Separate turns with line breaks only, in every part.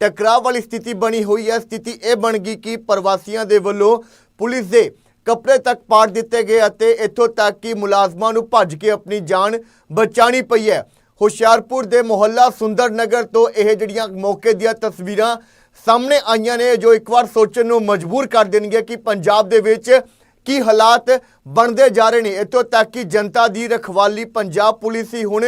ਟਕਰਾਅ ਵਾਲੀ ਸਥਿਤੀ ਬਣੀ ਹੋਈ ਹੈ। ਸਥਿਤੀ ਇਹ ਬਣ ਗਈ ਕਿ ਪ੍ਰਵਾਸੀਆਂ ਦੇ ਵੱਲੋਂ ਪੁਲਿਸ ਦੇ ਕੱਪੜੇ ਤੱਕ ਪਾੜ ਦਿੱਤੇ ਗਏ ਅਤੇ ਇੱਥੋਂ ਤੱਕ ਕਿ ਮੁਲਾਜ਼ਮਾਂ ਨੂੰ ਭੱਜ ਕੇ ਆਪਣੀ ਜਾਨ ਬਚਾਣੀ ਪਈ ਹੈ। ਹੁਸ਼ਿਆਰਪੁਰ ਦੇ ਮੁਹੱਲਾ ਸੁੰਦਰ ਨਗਰ ਤੋਂ ਇਹ ਜਿਹੜੀਆਂ ਮੌਕੇ ਦੀਆਂ ਤਸਵੀਰਾਂ ਸਾਹਮਣੇ ਆਈਆਂ ਨੇ, ਜੋ ਇੱਕ ਵਾਰ ਸੋਚਣ ਨੂੰ ਮਜਬੂਰ ਕਰ ਦੇਣਗੀਆਂ ਕਿ ਪੰਜਾਬ ਦੇ ਵਿੱਚ ਕੀ ਹਾਲਾਤ ਬਣਦੇ ਜਾ ਰਹੇ ਨੇ। ਇੱਥੋਂ ਤੱਕ ਕਿ ਜਨਤਾ ਦੀ ਰਖਵਾਲੀ ਪੰਜਾਬ ਪੁਲਿਸ ਹੀ ਹੁਣ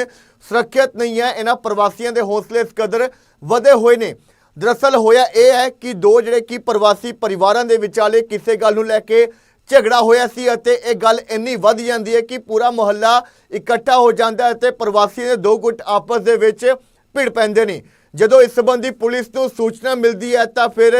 ਸੁਰੱਖਿਅਤ ਨਹੀਂ ਹੈ। ਇਹਨਾਂ ਪ੍ਰਵਾਸੀਆਂ ਦੇ ਹੌਸਲੇ ਇਸ ਕਦਰ ਵਧੇ ਹੋਏ ਨੇ। ਦਰਅਸਲ ਹੋਇਆ ਇਹ ਹੈ ਕਿ ਦੋ ਜਿਹੜੇ ਕਿ ਪ੍ਰਵਾਸੀ ਪਰਿਵਾਰਾਂ ਦੇ ਵਿਚਾਲੇ ਕਿਸੇ ਗੱਲ ਨੂੰ ਲੈ ਕੇ ਝਗੜਾ ਹੋਇਆ ਸੀ ਅਤੇ ਇਹ ਗੱਲ ਇੰਨੀ ਵੱਧ ਜਾਂਦੀ ਹੈ ਕਿ ਪੂਰਾ ਮੁਹੱਲਾ ਇਕੱਠਾ ਹੋ ਜਾਂਦਾ ਹੈ ਅਤੇ ਪ੍ਰਵਾਸੀ ਦੇ ਦੋ ਗੁੱਟ ਆਪਸ ਦੇ ਵਿੱਚ ਭਿੜ ਪੈਂਦੇ ਨੇ। ਜਦੋਂ ਇਸ ਸੰਬੰਧੀ ਪੁਲਿਸ ਨੂੰ ਸੂਚਨਾ ਮਿਲਦੀ ਹੈ ਤਾਂ ਫਿਰ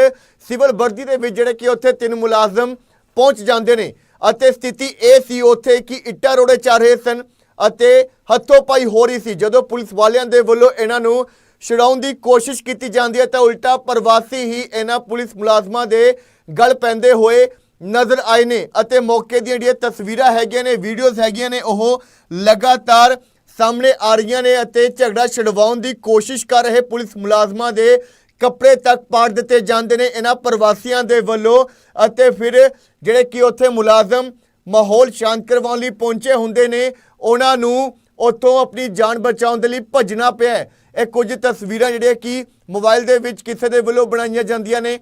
ਸਿਵਲ ਵਰਦੀ ਦੇ ਵਿੱਚ ਜਿਹੜੇ ਕਿ ਉੱਥੇ ਤਿੰਨ ਮੁਲਾਜ਼ਮ ਪਹੁੰਚ ਜਾਂਦੇ ਨੇ ਅਤੇ ਸਥਿਤੀ ਇਹ ਸੀ ਉੱਥੇ ਕਿ ਇੱਟਾਂ ਰੋੜੇ ਚੱਲ ਰਹੇ ਸਨ ਅਤੇ ਹੱਥੋਂ ਪਾਈ ਹੋ ਰਹੀ ਸੀ। ਜਦੋਂ ਪੁਲਿਸ ਵਾਲਿਆਂ ਦੇ ਵੱਲੋਂ ਇਹਨਾਂ ਨੂੰ ਛੁਡਾਉਣ ਦੀ ਕੋਸ਼ਿਸ਼ ਕੀਤੀ ਜਾਂਦੀ ਹੈ ਤਾਂ ਉਲਟਾ ਪ੍ਰਵਾਸੀ ਹੀ ਇਹਨਾਂ ਪੁਲਿਸ ਮੁਲਾਜ਼ਮਾਂ ਦੇ ਗਲ ਪੈਂਦੇ ਹੋਏ ਨਜ਼ਰ ਆਏ ਨੇ ਅਤੇ ਮੌਕੇ ਦੀਆਂ ਜਿਹੜੀਆਂ ਤਸਵੀਰਾਂ ਹੈਗੀਆਂ ਨੇ, ਵੀਡੀਓਜ਼ ਹੈਗੀਆਂ ਨੇ, ਉਹ ਲਗਾਤਾਰ ਸਾਹਮਣੇ ਆ ਰਹੀਆਂ ਨੇ ਅਤੇ ਝਗੜਾ ਛਡਵਾਉਣ ਦੀ ਕੋਸ਼ਿਸ਼ ਕਰ ਰਹੇ ਪੁਲਿਸ ਮੁਲਾਜ਼ਮਾਂ ਦੇ ਕੱਪੜੇ ਤੱਕ ਪਾੜ ਦਿੱਤੇ ਜਾਂਦੇ ਨੇ ਇਹਨਾਂ ਪ੍ਰਵਾਸੀਆਂ ਦੇ ਵੱਲੋਂ ਅਤੇ ਫਿਰ ਜਿਹੜੇ ਕਿ ਉੱਥੇ ਮੁਲਾਜ਼ਮ ਮਾਹੌਲ ਸ਼ਾਂਤ ਕਰਵਾਉਣ ਲਈ ਪਹੁੰਚੇ ਹੁੰਦੇ ਨੇ, ਉਹਨਾਂ ਨੂੰ ਉੱਥੋਂ ਆਪਣੀ ਜਾਨ ਬਚਾਉਣ ਦੇ ਲਈ ਭੱਜਣਾ ਪਿਆ ਇਹ ਕੁਝ ਤਸਵੀਰਾਂ ਜਿਹੜੀਆਂ ਕਿ ਮੋਬਾਈਲ ਦੇ ਵਿੱਚ ਕਿਸੇ ਦੇ ਵੱਲੋਂ ਬਣਾਈਆਂ ਜਾਂਦੀਆਂ ਨੇ।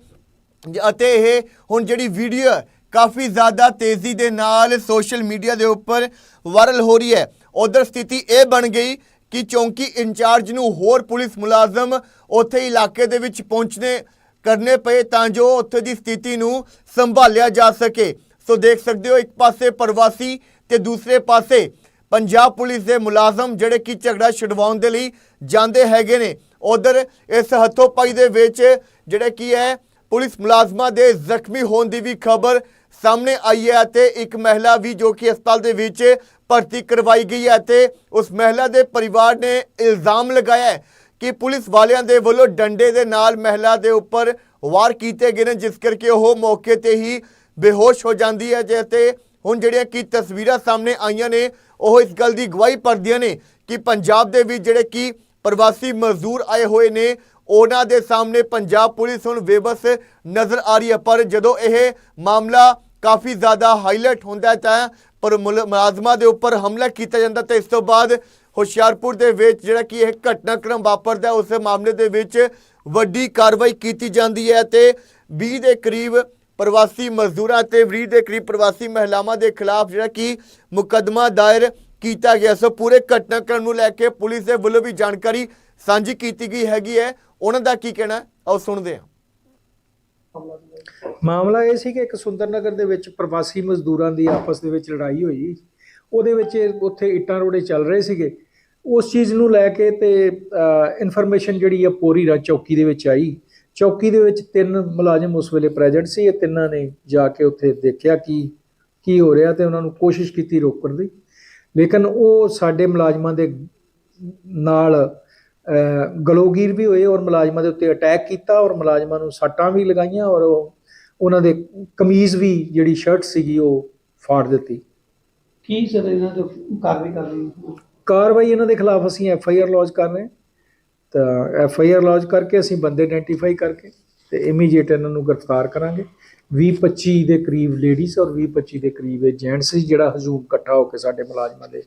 ਅਤੇ ਇਹ ਹੁਣ ਜਿਹੜੀ ਵੀਡੀਓ ਕਾਫੀ ਜ਼ਿਆਦਾ ਤੇਜ਼ੀ ਦੇ ਨਾਲ ਸੋਸ਼ਲ ਮੀਡੀਆ ਦੇ ਉੱਪਰ ਵਾਇਰਲ ਹੋ ਰਹੀ ਹੈ। ਉਧਰ ਸਥਿਤੀ ਇਹ ਬਣ ਗਈ ਕਿ ਚੌਂਕੀ ਇੰਚਾਰਜ ਨੂੰ ਹੋਰ ਪੁਲਿਸ ਮੁਲਾਜ਼ਮ ਉੱਥੇ ਇਲਾਕੇ ਦੇ ਵਿੱਚ ਪਹੁੰਚਣੇ ਕਰਨੇ ਪਏ ਤਾਂ ਜੋ ਉੱਥੇ ਦੀ ਸਥਿਤੀ ਨੂੰ ਸੰਭਾਲਿਆ ਜਾ ਸਕੇ। ਸੋ ਦੇਖ ਸਕਦੇ ਹੋ, ਇੱਕ ਪਾਸੇ ਪ੍ਰਵਾਸੀ ਤੇ ਦੂਸਰੇ ਪਾਸੇ ਪੰਜਾਬ ਪੁਲਿਸ ਦੇ ਮੁਲਾਜ਼ਮ ਜਿਹੜੇ ਕਿ ਝਗੜਾ ਛਡਵਾਉਣ ਦੇ ਲਈ ਜਾਂਦੇ ਹੈਗੇ ਨੇ। ਉਧਰ ਇਸ ਹੱਥੋਂ ਪਾਈ ਦੇ ਵਿੱਚ ਜਿਹੜੇ ਕੀ ਹੈ, ਪੁਲਿਸ ਮੁਲਾਜ਼ਮਾਂ ਦੇ ਜ਼ਖਮੀ ਹੋਣ ਦੀ ਵੀ ਖਬਰ ਸਾਹਮਣੇ ਆਈ ਹੈ ਅਤੇ ਇੱਕ ਮਹਿਲਾ ਵੀ ਜੋ ਕਿ ਹਸਪਤਾਲ ਦੇ ਵਿੱਚ ਭਰਤੀ ਕਰਵਾਈ ਗਈ ਹੈ ਅਤੇ ਉਸ ਮਹਿਲਾ ਦੇ ਪਰਿਵਾਰ ਨੇ ਇਲਜ਼ਾਮ ਲਗਾਇਆ ਹੈ ਕਿ ਪੁਲਿਸ ਵਾਲਿਆਂ ਦੇ ਵੱਲੋਂ ਡੰਡੇ ਦੇ ਨਾਲ ਮਹਿਲਾ ਦੇ ਉੱਪਰ ਵਾਰ ਕੀਤੇ ਗਏ ਨੇ, ਜਿਸ ਕਰਕੇ ਉਹ ਮੌਕੇ ਤੇ ਹੀ ਬੇਹੋਸ਼ ਹੋ ਜਾਂਦੀ ਹੈ ਜੇ ਤੇ ਹੁਣ ਜਿਹੜੀਆਂ ਕੀ ਤਸਵੀਰਾਂ ਸਾਹਮਣੇ ਆਈਆਂ ਨੇ ਉਹ ਇਸ ਗੱਲ ਦੀ ਗਵਾਹੀ ਭਰਦੀਆਂ ਨੇ ਕਿ ਪੰਜਾਬ ਦੇ ਵਿੱਚ ਜਿਹੜੇ ਕਿ ਪ੍ਰਵਾਸੀ ਮਜ਼ਦੂਰ ਆਏ ਹੋਏ ਨੇ, ਉਹਨਾਂ ਦੇ ਸਾਹਮਣੇ ਪੰਜਾਬ ਪੁਲਿਸ ਹੁਣ ਬੇਬਸ ਨਜ਼ਰ ਆ ਰਹੀ ਹੈ। ਪਰ ਜਦੋਂ ਇਹ ਮਾਮਲਾ ਕਾਫੀ ਜ਼ਿਆਦਾ ਹਾਈਲਾਈਟ ਹੁੰਦਾ ਤਾਂ ਪਰ ਮੁਲ- ਮੁਲਾਜ਼ਮਾਂ ਦੇ ਉੱਪਰ ਹਮਲਾ ਕੀਤਾ ਜਾਂਦਾ ਤੇ ਇਸ ਤੋਂ ਬਾਅਦ ਹੁਸ਼ਿਆਰਪੁਰ ਦੇ ਵਿੱਚ ਜਿਹੜਾ ਕਿ ਇਹ ਘਟਨਾਕ੍ਰਮ ਵਾਪਰਦਾ ਉਸ ਮਾਮਲੇ ਦੇ ਵਿੱਚ ਵੱਡੀ ਕਾਰਵਾਈ ਕੀਤੀ ਜਾਂਦੀ ਹੈ ਤੇ 20 ਦੇ ਕਰੀਬ ਪ੍ਰਵਾਸੀ ਮਜ਼ਦੂਰਾਂ ਤੇ 20 ਦੇ ਕਰੀਬ ਪ੍ਰਵਾਸੀ ਮਹਿਲਾਵਾਂ ਦੇ ਖਿਲਾਫ ਜਿਹੜਾ ਕਿ ਮੁਕੱਦਮਾ ਦਾਇਰ ਕੀਤਾ ਗਿਆ। ਸੋ ਪੂਰੇ ਘਟਨਾਕ੍ਰਮ ਨੂੰ ਲੈ ਕੇ ਪੁਲਿਸ ਦੇ ਵੱਲੋਂ ਵੀ ਜਾਣਕਾਰੀ ਸਾਂਝੀ ਕੀਤੀ ਗਈ ਹੈਗੀ ਹੈ। ਉਹਨਾਂ ਦਾ ਕੀ ਕਹਿਣਾ ਆਓ ਸੁਣਦੇ ਹਾਂ।
ਮਾਮਲਾ ਇਹ ਸੀ ਕਿ ਇੱਕ ਸੁੰਦਰ ਨਗਰ ਦੇ ਵਿੱਚ ਪ੍ਰਵਾਸੀ ਮਜ਼ਦੂਰਾਂ ਦੀ ਆਪਸ ਦੇ ਵਿੱਚ ਲੜਾਈ ਹੋਈ। ਉਹਦੇ ਵਿੱਚ ਉੱਥੇ ਇੱਟਾਂ ਰੋੜੇ ਚੱਲ ਰਹੇ ਸੀਗੇ। ਉਸ ਚੀਜ਼ ਨੂੰ ਲੈ ਕੇ ਤੇ ਇਨਫੋਰਮੇਸ਼ਨ ਜਿਹੜੀ ਆ ਪੂਰੀ ਰਾ ਚੌਕੀ ਦੇ ਵਿੱਚ ਆਈ। ਚੌਕੀ ਦੇ ਵਿੱਚ ਤਿੰਨ ਮੁਲਾਜ਼ਮ ਉਸ ਵੇਲੇ ਪ੍ਰੈਜ਼ੈਂਟ ਸੀ ਇਹ ਤਿੰਨਾਂ ਨੇ ਜਾ ਕੇ ਉੱਥੇ ਦੇਖਿਆ ਕਿ ਕੀ ਹੋ ਰਿਹਾ ਤੇ ਉਹਨਾਂ ਨੂੰ ਕੋਸ਼ਿਸ਼ ਕੀਤੀ ਰੋਕਣ ਦੀ। ਲੇਕਿਨ ਉਹ ਸਾਡੇ ਮੁਲਾਜ਼ਮਾਂ ਦੇ ਨਾਲ ਗਲੋਗੀਰ ਵੀ ਹੋਏ ਔਰ ਮੁਲਾਜ਼ਮਾਂ ਦੇ ਉੱਤੇ ਅਟੈਕ ਕੀਤਾ ਔਰ ਮੁਲਾਜ਼ਮਾਂ ਨੂੰ ਸੱਟਾਂ ਵੀ ਲਗਾਈਆਂ ਔਰ ਉਹ ਉਹਨਾਂ ਦੇ ਕਮੀਜ਼ ਵੀ ਜਿਹੜੀ ਸ਼ਰਟ ਸੀਗੀ ਉਹ ਫਾੜ ਦਿੱਤੀ।
ਕੀ ਸਰ ਇਹਨਾਂ ਤੇ ਕਾਰਵਾਈ ਕਰ ਰਹੀ
ਕਾਰਵਾਈ ਇਹਨਾਂ ਦੇ ਖਿਲਾਫ ਅਸੀਂ ਐਫ ਆਈ ਆਰ ਲੌਂਚ ਕਰ ਰਹੇ ਹਾਂ। ਤਾਂ ਐਫ ਆਈ ਆਰ ਲੌਂਚ ਕਰਕੇ ਅਸੀਂ ਬੰਦੇ ਆਇਡੈਂਟੀਫਾਈ ਕਰਕੇ ਤੇ ਇਮੀਡੀਏਟ ਇਹਨਾਂ ਨੂੰ ਗ੍ਰਿਫਤਾਰ ਕਰਾਂਗੇ। 20 25 ਦੇ ਕਰੀਬ ਲੇਡੀਜ਼ ਔਰ 20 25 ਦੇ ਕਰੀਬ ਜੈਂਟਸ ਜਿਹੜਾ ਹਜੂਮ ਇਕੱਠਾ ਹੋ ਕੇ ਸਾਡੇ ਮੁਲਾਜ਼ਮਾਂ ਦੇ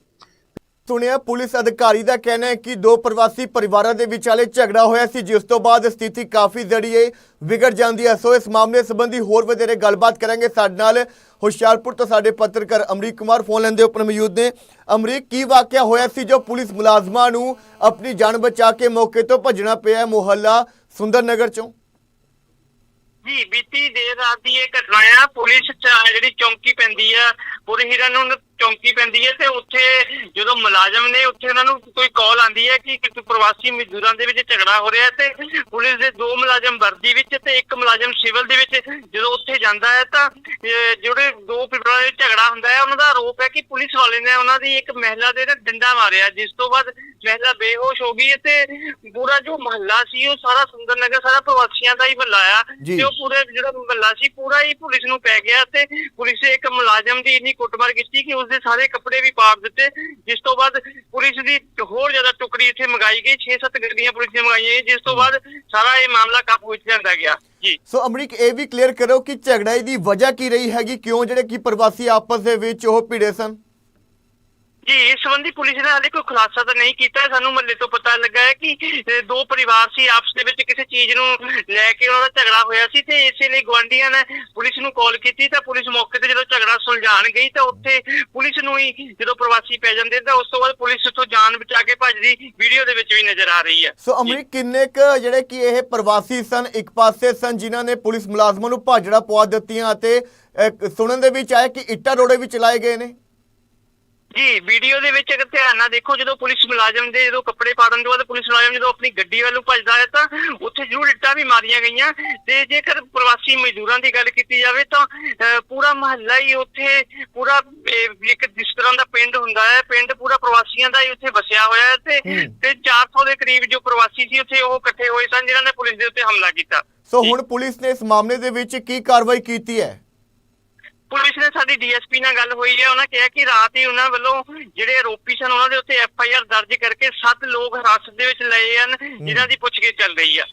ਸੁਣਿਆ ਪੁਲਿਸ ਅਧਿਕਾਰੀ ਦਾ ਕਹਿਣਾ ਹੈ ਕਿ ਦੋ ਪ੍ਰਵਾਸੀ ਪਰਿਵਾਰਾਂ ਦੇ ਵਿਚਾਲੇ ਝਗੜਾ ਹੋਇਆ ਸੀ, ਜਿਸ ਤੋਂ ਬਾਅਦ ਸਥਿਤੀ ਕਾਫੀ ਜੜੀਏ ਵਿਗੜ ਜਾਂਦੀ ਹੈ। ਸੋ ਇਸ ਮਾਮਲੇ ਸੰਬੰਧੀ ਹੋਰ ਵਧੇਰੇ ਗੱਲਬਾਤ ਕਰਾਂਗੇ। ਸਾਡੇ ਨਾਲ ਹੁਸ਼ਿਆਰਪੁਰ ਤੋਂ ਸਾਡੇ ਪੱਤਰਕਾਰ ਅਮਰੀਕ ਕੁਮਾਰ ਫੋਨ ਲੈਣ ਉੱਪਰ ਮੌਜੂਦ ਨੇ। ਅਮਰੀਕ, ਕੀ ਵਾਕਿਆ ਹੋਇਆ ਸੀ ਜੋ ਪੁਲਿਸ ਮੁਲਾਜ਼ਮਾਂ ਨੂੰ ਆਪਣੀ ਜਾਨ ਬਚਾ ਕੇ ਮੌਕੇ ਤੋਂ ਭੱਜਣਾ ਪਿਆ ਮੁਹੱਲਾ ਸੁੰਦਰ ਨਗਰ ਚੋਂ?
ਜੀ, ਬੀਤੀ ਦੇਰ ਰਾਤ ਦੀ ਇਹ ਘਟਨਾ ਆ। ਪੁਲਿਸ ਜਿਹੜੀ ਚੌਂਕੀ ਪੈਂਦੀ ਆ ਪੂਰੇ ਹੀਰਾ ਨੂੰ ਚੌਂਕੀ ਪੈਂਦੀ ਹੈ ਤੇ ਉੱਥੇ ਜਦੋਂ ਮੁਲਾਜ਼ਮ ਨੇ ਉੱਥੇ ਉਹਨਾਂ ਨੂੰ ਕੋਈ ਕਾਲ ਆਂਦੀ ਹੈ ਕਿ ਕਿ ਪ੍ਰਵਾਸੀ ਮਜ਼ਦੂਰਾਂ ਦੇ ਵਿੱਚ ਝਗੜਾ ਹੋ ਰਿਹਾ ਹੈ ਤੇ ਪੁਲਿਸ ਦੇ ਦੋ ਮੁਲਾਜ਼ਮ ਵਰਦੀ ਵਿੱਚ ਤੇ ਇੱਕ ਮੁਲਾਜ਼ਮ ਸਿਵਲ ਦੇ ਵਿੱਚ ਜਦੋਂ ਉੱਥੇ ਜਾਂਦਾ ਹੈ ਤਾਂ ਜਿਹੜੇ ਦੋ ਪਰਿਵਾਰਾਂ ਵਿੱਚ ਝਗੜਾ ਹੁੰਦਾ ਹੈ ਉਹਨਾਂ ਦਾ ਆਰੋਪ ਹੈ ਕਿ ਪੁਲਿਸ ਵਾਲੇ ਨੇ ਉਹਨਾਂ ਦੀ ਇੱਕ ਮਹਿਲਾ ਦੇ ਡੰਡਾ ਮਾਰਿਆ ਜਿਸ ਤੋਂ ਬਾਅਦ ਮਹਿਲਾ ਬੇਹੋਸ਼ ਹੋ ਗਈ ਤੇ ਪੂਰਾ ਜੋ ਮਹੱਲਾ ਸੀ ਉਹ ਸਾਰਾ ਸੁੰਦਰ ਨਗਰ ਸਾਰਾ ਪ੍ਰਵਾਸੀਆਂ ਦਾ ਹੀ ਮਹੱਲਾ ਆ। ਤੇ ਉਹ ਪੂਰੇ ਜਿਹੜਾ ਮਹੱਲਾ ਸੀ ਪੂਰਾ ਹੀ ਪੁਲਿਸ ਨੂੰ ਪੈ ਗਿਆ ਤੇ ਪੁਲਿਸ ਨੇ ਇੱਕ ਮੁਲਾਜ਼ਮ ਦੀ ਇੰਨੀ ਕੁੱਟਮਾਰ ਕੀਤੀ ਕਿ ਉਸ ਉਸਦੇ ਸਾਰੇ ਕੱਪੜੇ ਵੀ ਪਾੜ ਦਿੱਤੇ। ਜਿਸ ਤੋਂ ਬਾਅਦ ਪੁਲਿਸ ਦੀ ਹੋਰ ਜ਼ਿਆਦਾ ਟੁਕੜੀ ਇੱਥੇ ਮੰਗਾਈ ਗਈ। 6-7 ਗੱਡੀਆਂ ਪੁਲਿਸ ਨੇ ਮੰਗਾਈਆਂ ਜਿਸ ਤੋਂ ਬਾਅਦ ਸਾਰਾ ਇਹ ਮਾਮਲਾ ਕਾਬੂ ਵਿੱਚ ਲਿਆਂਦਾ ਗਿਆ। ਜੀ।
ਸੋ ਅਮਰੀਕ, ਇਹ ਵੀ ਕਲੀਅਰ ਕਰੋ ਕਿ ਝਗੜੇ ਦੀ ਵਜ੍ਹਾ ਕੀ ਰਹੀ ਹੈਗੀ? ਕਿਉਂ ਜਿਹੜੇ ਕਿ ਪ੍ਰਵਾਸੀ ਆਪਸ ਦੇ ਵਿੱਚ ਉਹ ਭਿੜੇ ਸਨ?
ਜੀ, ਇਸ ਸੰਬੰਧੀ ਪੁਲਿਸ ਨੇ ਹਾਲੇ ਕੋਈ ਖੁਲਾਸਾ ਤਾਂ ਨਹੀਂ ਕੀਤਾ। ਸਾਨੂੰ ਮੱਲੇ ਤੋਂ ਪਤਾ ਲੱਗਾ ਹੈ ਕਿ ਦੋ ਪਰਿਵਾਰ ਸੀ, ਆਪਸ ਦੇ ਵਿੱਚ ਕਿਸੇ ਚੀਜ਼ ਨੂੰ ਲੈ ਕੇ ਉਹਨਾਂ ਦਾ ਝਗੜਾ ਹੋਇਆ ਸੀ ਤੇ ਇਸੇ ਲਈ ਗਵਾਂਢੀਆਂ ਨੇ ਪੁਲਿਸ ਨੂੰ ਕਾਲ ਕੀਤੀ। ਤਾਂ ਪੁਲਿਸ ਮੌਕੇ ਤੇ ਜਦੋਂ ਝਗੜਾ ਸੁਲਝਾਉਣ ਗਈ ਤਾਂ ਉੱਥੇ ਪੁਲਿਸ ਨੂੰ ਹੀ ਜਦੋਂ ਪ੍ਰਵਾਸੀ ਪੈ ਜਾਂਦੇ ਤਾਂ ਉਸ ਤੋਂ ਬਾਅਦ ਪੁਲਿਸ ਉੱਥੋਂ ਜਾਨ ਬਚਾ ਕੇ ਭੱਜਦੀ ਵੀਡੀਓ ਦੇ ਵਿੱਚ ਵੀ ਨਜ਼ਰ ਆ ਰਹੀ ਹੈ।
ਸੋ ਅਮਰੀਕ, ਕਿੰਨੇ ਕ ਜਿਹੜੇ ਕਿ ਇਹ ਪ੍ਰਵਾਸੀ ਸਨ, ਇੱਕ ਪਾਸੇ ਸਨ ਜਿਨ੍ਹਾਂ ਨੇ ਪੁਲਿਸ ਮੁਲਾਜ਼ਮਾਂ ਨੂੰ ਭਾਜੜਾ ਪਵਾ ਦਿੱਤੀਆਂ ਅਤੇ ਸੁਣਨ ਦੇ ਵਿੱਚ ਆਇਆ ਕਿ ਇੱਟਾਂ ਰੋੜੇ ਵੀ ਚਲਾਏ ਗਏ ਨੇ?
ਜੀ ਵੀਡੀਓ ਦੇ ਵਿੱਚ ਅਗਰ ਧਿਆਨ ਨਾਲ ਦੇਖੋ ਜਦੋਂ ਪੁਲਿਸ ਮੁਲਾਜ਼ਮ ਦੇ ਜਦੋਂ ਕੱਪੜੇ ਪਾੜਨ ਤੋਂ ਬਾਅਦ ਪੁਲਿਸ ਮੁਲਾਜ਼ਮ ਜਦੋਂ ਆਪਣੀ ਗੱਡੀ ਵੱਲ ਭੱਜਦਾ ਹੈ ਤਾਂ ਉੱਥੇ ਜ਼ਰੂਰ ਇੱਟਾਂ ਵੀ ਮਾਰੀਆਂ ਗਈਆਂ ਤੇ ਜੇਕਰ ਪ੍ਰਵਾਸੀ ਮਜ਼ਦੂਰਾਂ ਦੀ ਗੱਲ ਕੀਤੀ ਜਾਵੇ ਤਾਂ ਅਹ, ਪੂਰਾ ਮਹੱਲਾ ਹੀ ਉੱਥੇ ਪੂਰਾ ਅਹ, ਇੱਕ ਜਿਸ ਤਰ੍ਹਾਂ ਦਾ ਪਿੰਡ ਹੁੰਦਾ ਹੈ ਪਿੰਡ ਪੂਰਾ ਪ੍ਰਵਾਸੀਆਂ ਦਾ ਹੀ ਉੱਥੇ ਵਸਿਆ ਹੋਇਆ ਹੈ ਤੇ
ਹੂੰ।
ਤੇ 400 ਦੇ ਕਰੀਬ ਜੋ ਪ੍ਰਵਾਸੀ ਸੀ ਉੱਥੇ ਉਹ ਇਕੱਠੇ ਹੋਏ ਸਨ ਜਿਨ੍ਹਾਂ ਨੇ ਪੁਲਿਸ ਦੇ ਉੱਤੇ ਹਮਲਾ ਕੀਤਾ
ਸੋ ਹੁਣ ਪੁਲਿਸ ਨੇ ਇਸ ਮਾਮਲੇ ਦੇ ਵਿੱਚ ਕੀ ਕਾਰਵਾਈ ਕੀਤੀ ਹੈ
ਪੁਲਿਸ ਨੇ ਸਾਡੀ ਡੀਐਸਪੀ ਨਾਲ ਗੱਲ ਹੋਈ ਹੈ ਉਹਨਾਂ ਕਿਹਾ ਕਿ ਰਾਤ ਹੀ ਉਹਨਾਂ ਵੱਲੋਂ ਜਿਹੜੇ ਆਰੋਪੀ ਸਨ ਉਹਨਾਂ ਦੇ ਉੱਤੇ ਐਫ ਆਈ ਆਰ ਦਰਜ ਕਰਕੇ 7 ਲੋਕ ਹਿਰਾਸਤ ਦੇ ਵਿੱਚ ਲਏ ਹਨ ਜਿਨ੍ਹਾਂ ਦੀ ਪੁੱਛਗਿੱਛ ਚੱਲ ਰਹੀ ਹੈ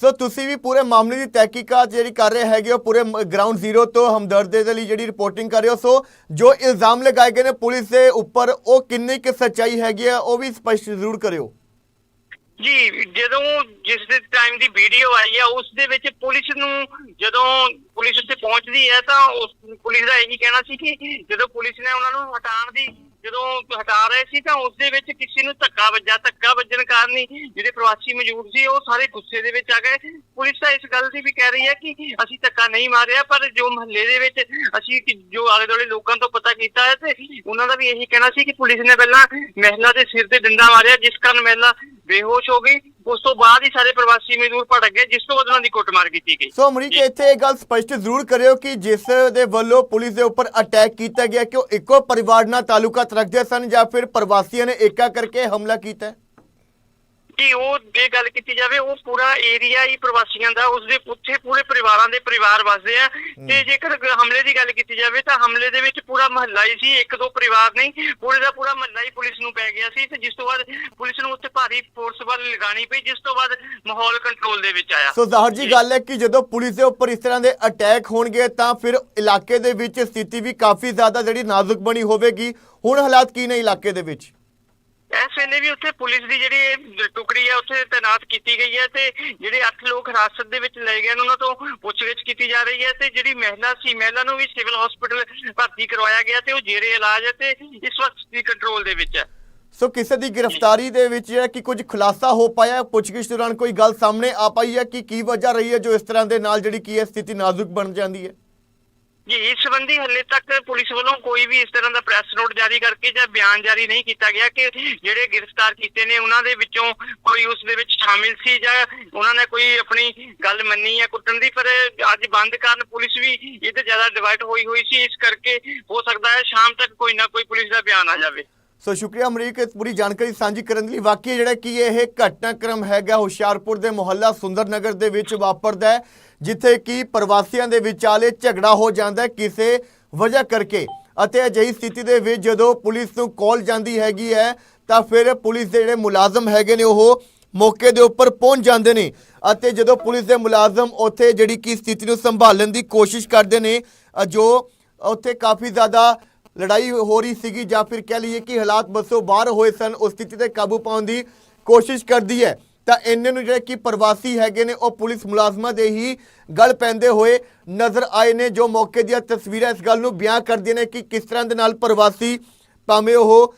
ਸੋ ਤੁਸੀਂ ਵੀ ਪੂਰੇ ਮਾਮਲੇ ਦੀ ਤਹਿਕੀਕਾਤ ਜਿਹੜੀ ਕਰ ਰਹੇ ਹੈਗੇ ਹੋ ਪੂਰੇ ਗਰਾਊਂਡ ਜ਼ੀਰੋ ਤੋਂ ਹਮਦਰਦ ਦੇ ਲਈ ਜਿਹੜੀ ਰਿਪੋਰਟਿੰਗ ਕਰ ਰਹੇ ਹੋ ਸੋ ਜੋ ਇਲਜ਼ਾਮ ਲਗਾਏ ਗਏ ਨੇ ਪੁਲਿਸ ਦੇ ਉੱਪਰ ਉਹ ਕਿੰਨੀ ਕੁ ਸੱਚਾਈ ਹੈਗੀ ਆ ਉਹ ਵੀ ਸਪਸ਼ਟ ਜ਼ਰੂਰ ਕਰਿਓ।
ਜੀ, ਜਦੋਂ ਜਿਸ ਦੇ ਟਾਈਮ ਦੀ ਵੀਡੀਓ ਆਈ ਹੈ ਉਸ ਦੇ ਵਿੱਚ ਪੁਲਿਸ ਨੂੰ ਜਦੋਂ ਪੁਲਿਸ ਉੱਤੇ ਪਹੁੰਚਦੀ ਹੈ, ਤਾਂ ਉਸ ਪੁਲਿਸ ਦਾ ਇਹੀ ਕਹਿਣਾ ਸੀ ਕਿ ਜਦੋਂ ਪੁਲਿਸ ਨੇ ਉਹਨਾਂ ਨੂੰ ਹਟਾਉਣ ਦੀ, ਜਦੋਂ ਹਟਾ ਰਹੇ ਸੀ, ਤਾਂ ਉਸ ਦੇ ਵਿੱਚ ਕਿਸੇ ਨੂੰ ਧੱਕਾ ਵੱਜਾ। ਧੱਕਾ ਵੱਜਣ ਕਾਰਨ ਹੀ ਜਿਹੜੇ ਪ੍ਰਵਾਸੀ ਮੌਜੂਦ ਸੀ, ਉਹ ਸਾਰੇ ਗੁੱਸੇ ਦੇ ਵਿੱਚ ਆ ਗਏ। ਪੁਲਿਸ ਤਾਂ ਇਸ ਗੱਲ ਦੀ ਵੀ ਕਹਿ ਰਹੀ ਹੈ ਕਿ ਅਸੀਂ ਧੱਕਾ ਨਹੀਂ ਮਾਰਿਆ, ਪਰ ਜੋ ਮਹੱਲੇ ਦੇ ਵਿੱਚ ਅਸੀਂ ਕਿ ਜੋ ਆਲੇ ਦੁਆਲੇ ਲੋਕਾਂ ਤੋਂ ਪਤਾ ਕੀਤਾ ਹੈ, ਤੇ ਉਹਨਾਂ ਦਾ ਵੀ ਇਹੀ ਕਹਿਣਾ ਸੀ ਕਿ ਪੁਲਿਸ ਨੇ ਪਹਿਲਾਂ ਮਹਿਲਾ ਦੇ ਸਿਰ ਤੇ ਡੰਡਾ ਮਾਰਿਆ, ਜਿਸ ਕਾਰਨ ਮਹਿਲਾ ਬੇਹੋਸ਼ ਹੋ ਗਈ। ਉਸ ਤੋਂ ਬਾਅਦ ਹੀ ਸਾਰੇ ਪ੍ਰਵਾਸੀ ਮਜ਼ਦੂਰ ਭੜਕ ਗਏ ਜਿਸ ਤੋਂ ਬਾਅਦ ਉਹਨਾਂ ਦੀ ਕੁੱਟਮਾਰ ਕੀਤੀ ਗਈ।
ਸੋ ਅਮਰੀਕ ਇੱਥੇ ਇਹ ਗੱਲ ਸਪਸ਼ਟ ਜ਼ਰੂਰ ਕਰਿਓ ਕਿ ਜਿਸ ਦੇ ਵੱਲੋਂ ਪੁਲਿਸ ਦੇ ਉੱਪਰ ਅਟੈਕ ਕੀਤਾ ਗਿਆ ਕਿ ਉਹ ਇੱਕੋ ਪਰਿਵਾਰ ਨਾਲ ਤਾਲੁਕਾਤ ਰੱਖਦੇ ਸਨ ਜਾਂ ਫਿਰ ਪ੍ਰਵਾਸੀਆਂ ਨੇ ਏਕਾ ਕਰਕੇ ਹਮਲਾ ਕੀਤਾ?
ਕਿ ਉਹ ਜੇ ਗੱਲ ਕੀਤੀ ਜਾਵੇ ਉਹ ਪੂਰਾ ਏਰੀਆ ਹੀ ਪ੍ਰਵਾਸੀਆਂ ਦਾ ਉਸ ਦੇ ਉੱਥੇ ਪੂਰੇ ਪਰਿਵਾਰਾਂ ਦੇ ਪਰਿਵਾਰ ਵਸਦੇ ਆ। ਤੇ ਜੇਕਰ ਹਮਲੇ ਦੀ ਗੱਲ ਕੀਤੀ ਜਾਵੇ ਤਾਂ ਹਮਲੇ ਦੇ ਵਿੱਚ ਪੂਰਾ ਮਹੱਲਾ ਹੀ ਸੀ ਇੱਕ ਦੋ ਪਰਿਵਾਰ ਨਹੀਂ ਪੂਰੇ ਦਾ ਪੂਰਾ ਮਹੱਲਾ ਹੀ ਪੁਲਿਸ ਨੂੰ ਪੈ ਗਿਆ ਸੀ ਤੇ ਜਿਸ ਤੋਂ ਬਾਅਦ ਪੁਲਿਸ ਨੂੰ ਉੱਥੇ ਭਾਰੀ ਫੋਰਸ ਵੱਲ ਲਗਾਣੀ ਪਈ ਜਿਸ ਤੋਂ ਬਾਅਦ ਮਾਹੌਲ ਕੰਟਰੋਲ ਦੇ ਵਿੱਚ ਆਇਆ।
ਸੋ ਜ਼ਾਹਰ ਜੀ ਗੱਲ ਹੈ ਕਿ ਜਦੋਂ ਪੁਲਿਸ ਦੇ ਉੱਪਰ ਇਸ ਤਰ੍ਹਾਂ ਦੇ ਅਟੈਕ ਹੋਣਗੇ ਤਾਂ ਫਿਰ ਇਲਾਕੇ ਦੇ ਵਿੱਚ ਸਥਿਤੀ ਵੀ ਕਾਫੀ ਜ਼ਿਆਦਾ ਜਿਹੜੀ ਨਾਜ਼ੁਕ ਬਣੀ ਹੋਵੇਗੀ। ਹੁਣ ਹਾਲਾਤ ਕੀ ਨੇ ਇਲਾਕੇ ਦੇ ਵਿੱਚ?
ਇਸ ਵੇਲੇ ਵੀ ਉੱਥੇ ਪੁਲਿਸ ਦੀ ਜਿਹੜੀ ਟੁਕੜੀ ਹੈ ਉੱਥੇ ਤਾਇਨਾਤ ਕੀਤੀ ਗਈ ਹੈ ਤੇ ਜਿਹੜੇ 8 ਲੋਕ ਹਿਰਾਸਤ ਦੇ ਵਿੱਚ ਲਏ ਗਏ ਨੇ, ਉਹਨਾਂ ਤੋਂ ਪੁੱਛਗਿੱਛ ਕੀਤੀ ਜਾ ਰਹੀ ਹੈ ਤੇ ਜਿਹੜੀ ਮਹਿਲਾ ਸੀ, ਮਹਿਲਾ ਨੂੰ ਵੀ ਸਿਵਲ ਹਸਪੀਟਲ ਭਰਤੀ ਕਰਵਾਇਆ ਗਿਆ ਤੇ ਉਹ ਜੇਰੇ ਇਲਾਜ ਹੈ ਤੇ ਇਸ ਵਕਤ ਦੀ ਕੰਟਰੋਲ ਦੇ ਵਿੱਚ ਹੈ।
ਸੋ ਕਿਸੇ ਦੀ ਗ੍ਰਿਫਤਾਰੀ ਦੇ ਵਿੱਚ ਜਿਹੜਾ ਕਿ ਕੁਝ ਖੁਲਾਸਾ ਹੋ ਪਾਇਆ, ਪੁੱਛਗਿੱਛ ਦੌਰਾਨ ਕੋਈ ਗੱਲ ਸਾਹਮਣੇ ਆ ਪਾਈ ਹੈ ਕਿ ਕੀ ਵਜ੍ਹਾ ਰਹੀ ਹੈ ਜੋ ਇਸ ਤਰ੍ਹਾਂ ਦੇ ਨਾਲ ਜਿਹੜੀ ਕੀ ਹੈ ਸਥਿਤੀ ਨਾਜ਼ੁਕ ਬਣ ਜਾਂਦੀ ਹੈ?
ਜੀ, ਇਸ ਸੰਬੰਧੀ ਹਲੇ ਤੱਕ ਪੁਲਿਸ ਵੱਲੋਂ ਕੋਈ ਵੀ ਇਸ ਤਰ੍ਹਾਂ ਦਾ ਪ੍ਰੈਸ ਨੋਟ ਜਾਰੀ ਕਰਕੇ ਜਾਂ ਬਿਆਨ ਜਾਰੀ ਨਹੀਂ ਕੀਤਾ ਗਿਆ ਕਿ ਜਿਹੜੇ ਗ੍ਰਿਫਤਾਰ ਕੀਤੇ ਨੇ, ਉਹਨਾਂ ਦੇ ਵਿੱਚੋਂ ਕੋਈ ਉਸ ਦੇ ਵਿੱਚ ਸ਼ਾਮਿਲ ਸੀ ਜਾਂ ਉਹਨਾਂ ਨੇ ਕੋਈ ਆਪਣੀ ਗੱਲ ਮੰਨੀ ਹੈ ਕੁੱਟਣ ਦੀ, ਪਰ ਅੱਜ ਬੰਦ ਕਾਰਨ ਪੁਲਿਸ ਵੀ ਇਹ ਤੇ ਜ਼ਿਆਦਾ ਡਿਵਾਈਡ ਹੋਈ ਹੋਈ ਸੀ, ਇਸ ਕਰਕੇ ਹੋ ਸਕਦਾ ਹੈ ਸ਼ਾਮ ਤੱਕ ਕੋਈ ਨਾ ਕੋਈ ਪੁਲਿਸ ਦਾ ਬਿਆਨ ਆ ਜਾਵੇ।
ਸੋ ਸ਼ੁਕਰੀਆ ਅਮਰੀਕ, ਇਸ ਪੂਰੀ ਜਾਣਕਾਰੀ ਸਾਂਝੀ ਕਰਨ ਲਈ। ਵਾਕਈ ਜਿਹੜਾ ਕਿ ਇਹ ਘਟਨਾਕ੍ਰਮ ਹੈਗਾ, ਹੁਸ਼ਿਆਰਪੁਰ ਦੇ ਮੁਹੱਲਾ ਸੁੰਦਰ ਨਗਰ ਦੇ ਵਿੱਚ ਵਾਪਰਦਾ ਜਿੱਥੇ ਕਿ ਪ੍ਰਵਾਸੀਆਂ ਦੇ ਵਿਚਾਲੇ ਝਗੜਾ ਹੋ ਜਾਂਦਾ ਕਿਸੇ ਵਜ੍ਹਾ ਕਰਕੇ। ਅਤੇ ਅਜਿਹੀ ਸਥਿਤੀ ਦੇ ਵਿੱਚ ਜਦੋਂ ਪੁਲਿਸ ਨੂੰ ਕਾਲ ਜਾਂਦੀ ਹੈਗੀ ਹੈ, ਤਾਂ ਫਿਰ ਪੁਲਿਸ ਦੇ ਜਿਹੜੇ ਮੁਲਾਜ਼ਮ ਹੈਗੇ ਨੇ, ਉਹ ਮੌਕੇ ਦੇ ਉੱਪਰ ਪਹੁੰਚ ਜਾਂਦੇ ਨੇ। ਅਤੇ ਜਦੋਂ ਪੁਲਿਸ ਦੇ ਮੁਲਾਜ਼ਮ ਉੱਥੇ ਜਿਹੜੀ ਕਿ ਸਥਿਤੀ ਨੂੰ ਸੰਭਾਲਣ ਦੀ ਕੋਸ਼ਿਸ਼ ਕਰਦੇ ਨੇ ਜੋ ਉੱਥੇ ਕਾਫੀ ਜ਼ਿਆਦਾ ਲੜਾਈ ਹੋ ਰਹੀ ਸੀਗੀ ਜਾਂ ਫਿਰ ਕਹਿ ਲਈਏ ਕਿ ਹਾਲਾਤ ਬਸੋਂ ਬਾਹਰ ਹੋਏ ਸਨ, ਉਸ ਸਥਿਤੀ ਤੇ ਕਾਬੂ ਪਾਉਣ ਦੀ ਕੋਸ਼ਿਸ਼ ਕਰਦੀ ਹੈ। ਤਾਂ ਇਹਨਾਂ ਨੂੰ ਜਿਹੜੇ ਕਿ ਪ੍ਰਵਾਸੀ ਹੈਗੇ ਨੇ, ਉਹ ਪੁਲਿਸ ਮੁਲਾਜ਼ਮਾਂ ਦੇ ਹੀ ਗਲ ਪੈਂਦੇ ਹੋਏ ਨਜ਼ਰ ਆਏ ਨੇ, ਜੋ ਮੌਕੇ ਦੀਆਂ ਤਸਵੀਰਾਂ ਇਸ ਗੱਲ ਨੂੰ ਬਿਆਨ ਕਰਦੀਆਂ ਨੇ ਕਿ ਕਿਸ ਤਰ੍ਹਾਂ ਦੇ ਨਾਲ ਪ੍ਰਵਾਸੀ ਭਾਵੇਂ ਉਹ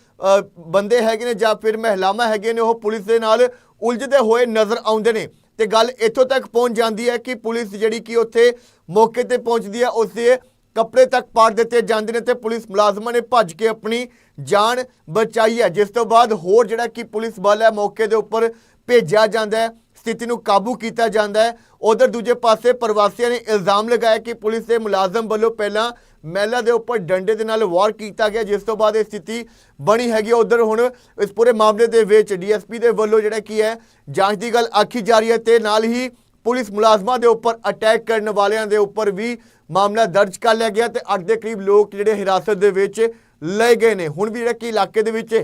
ਬੰਦੇ ਹੈਗੇ ਨੇ ਜਾਂ ਫਿਰ ਮਹਿਲਾਵਾਂ ਹੈਗੇ ਨੇ, ਉਹ ਪੁਲਿਸ ਦੇ ਨਾਲ ਉਲਝਦੇ ਹੋਏ ਨਜ਼ਰ ਆਉਂਦੇ ਨੇ। ਤੇ ਗੱਲ ਇੱਥੋਂ ਤੱਕ ਪਹੁੰਚ ਜਾਂਦੀ ਹੈ ਕਿ ਪੁਲਿਸ ਜਿਹੜੀ ਕਿ ਉੱਥੇ ਮੌਕੇ ਤੇ ਪਹੁੰਚਦੀ ਹੈ, ਉਸ ਦੇ ਕੱਪੜੇ ਤੱਕ ਪਾੜ ਦਿੱਤੇ ਜਾਂਦੇ ਨੇ ਤੇ ਪੁਲਿਸ ਮੁਲਾਜ਼ਮਾਂ ਨੇ ਭੱਜ ਕੇ ਆਪਣੀ ਜਾਨ ਬਚਾਈ ਹੈ। ਜਿਸ ਤੋਂ ਬਾਅਦ ਹੋਰ ਜਿਹੜਾ ਕਿ ਪੁਲਿਸ ਬਲ ਹੈ, ਮੌਕੇ ਦੇ ਉੱਪਰ ਭੇਜਿਆ ਜਾਂਦਾ ਹੈ, ਸਥਿਤੀ ਨੂੰ ਕਾਬੂ ਕੀਤਾ ਜਾਂਦਾ ਹੈ। ਉਧਰ ਦੂਜੇ ਪਾਸੇ ਪ੍ਰਵਾਸੀਆਂ ਨੇ ਇਲਜ਼ਾਮ ਲਗਾਇਆ ਕਿ ਪੁਲਿਸ ਦੇ ਮੁਲਾਜ਼ਮ ਵੱਲੋਂ ਪਹਿਲਾਂ ਮਹਿਲਾ ਦੇ ਉੱਪਰ ਡੰਡੇ ਦੇ ਨਾਲ ਵਾਰ ਕੀਤਾ ਗਿਆ, ਜਿਸ ਤੋਂ ਬਾਅਦ ਇਹ ਸਥਿਤੀ ਬਣੀ ਹੈਗੀ ਉਧਰ ਹੁਣ ਇਸ ਪੂਰੇ ਮਾਮਲੇ ਦੇ ਵਿੱਚ ਡੀਐਸਪੀ ਦੇ ਵੱਲੋਂ ਜਿਹੜਾ ਕੀ ਹੈ, ਜਾਂਚ ਦੀ ਗੱਲ ਆਖੀ ਜਾ ਰਹੀ ਹੈ ਤੇ ਨਾਲ ਹੀ ਪੁਲਿਸ ਮੁਲਾਜ਼ਮਾਂ ਦੇ ਉੱਪਰ ਅਟੈਕ ਕਰਨ ਵਾਲਿਆਂ ਦੇ ਉੱਪਰ ਵੀ ਮਾਮਲਾ ਦਰਜ ਕਰ ਲਿਆ ਗਿਆ ਤੇ ਅੱਠ ਦੇ ਕਰੀਬ ਲੋਕ ਜਿਹੜੇ ਹਿਰਾਸਤ ਦੇ ਵਿੱਚ ਲਏ ਗਏ ਨੇ। ਹੁਣ ਵੀ ਜਿਹੜਾ ਕਿ ਇਲਾਕੇ ਦੇ ਵਿੱਚ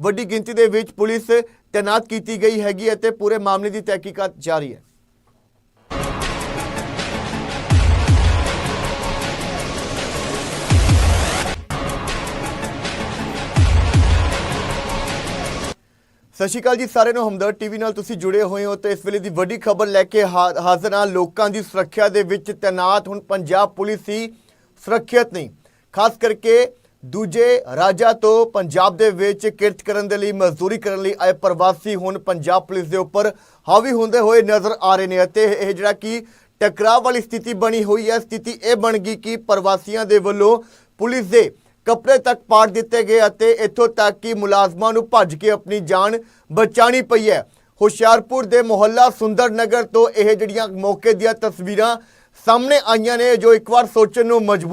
ਵੱਡੀ ਗਿਣਤੀ ਦੇ ਵਿੱਚ ਪੁਲਿਸ ਤਾਇਨਾਤ ਕੀਤੀ ਗਈ ਹੈਗੀ ਅਤੇ ਪੂਰੇ ਮਾਮਲੇ ਦੀ ਤਹਿਕੀਕਾਤ ਜਾਰੀ ਹੈ। ਸਤਿ ਸ਼੍ਰੀ ਅਕਾਲ ਜੀ ਸਾਰੇ ਨੂੰ, ਹਮਦਰਦ ਟੀਵੀ ਨਾਲ ਤੁਸੀਂ ਜੁੜੇ ਹੋਏ ਹੋ ਤੇ ਇਸ ਵੇਲੇ ਦੀ ਵੱਡੀ ਖਬਰ ਲੈ ਕੇ ਹਾ- ਹਾਜ਼ਰ ਹਾਂ ਲੋਕਾਂ ਦੀ ਸੁਰੱਖਿਆ ਦੇ ਵਿੱਚ ਤੈਨਾਤ। ਹੁਣ ਪੰਜਾਬ ਪੁਲਿਸ ਹੀ ਸੁਰੱਖਿਅਤ ਨਹੀਂ, ਖਾਸ ਕਰਕੇ ਦੂਜੇ ਰਾਜਾਂ ਤੋਂ ਪੰਜਾਬ ਦੇ ਵਿੱਚ ਕਿਰਤ ਕਰਨ ਦੇ ਲਈ, ਮਜ਼ਦੂਰੀ ਕਰਨ ਲਈ ਆਏ ਪ੍ਰਵਾਸੀ ਹੁਣ ਪੰਜਾਬ ਪੁਲਿਸ ਦੇ ਉੱਪਰ ਹਾਵੀ ਹੁੰਦੇ ਹੋਏ ਨਜ਼ਰ ਆ ਰਹੇ ਨੇ ਅਤੇ ਇਹ ਜਿਹੜਾ ਕਿ ਟਕਰਾਅ ਵਾਲੀ ਸਥਿਤੀ ਬਣੀ ਹੋਈ ਹੈ, ਸਥਿਤੀ ਇਹ ਬਣ ਗਈ ਕਿ ਪ੍ਰਵਾਸੀਆਂ ਦੇ ਵੱਲੋਂ ਪੁਲਿਸ ਦੇ ਕੱਪੜੇ ਤੱਕ ਪਾੜ ਦਿੱਤੇ ਗਏ ਅਤੇ ਇੱਥੋਂ ਤੱਕ ਕਿ ਮੁਲਾਜ਼ਮਾਂ ਨੂੰ ਭੱਜ ਕੇ ਆਪਣੀ ਜਾਨ ਬਚਾਣੀ ਪਈ ਹੈ। ਹੁਸ਼ਿਆਰਪੁਰ ਦੇ ਮੁਹੱਲਾ ਸੁੰਦਰ ਨਗਰ ਤੋਂ ਇਹ ਜਿਹੜੀਆਂ ਮੌਕੇ ਦੀਆਂ ਤਸਵੀਰਾਂ ਸਾਹਮਣੇ ਆਈਆਂ ਨੇ, ਜੋ ਇੱਕ ਵਾਰ ਸੋਚਣ ਨੂੰ ਮਜਬੂਰ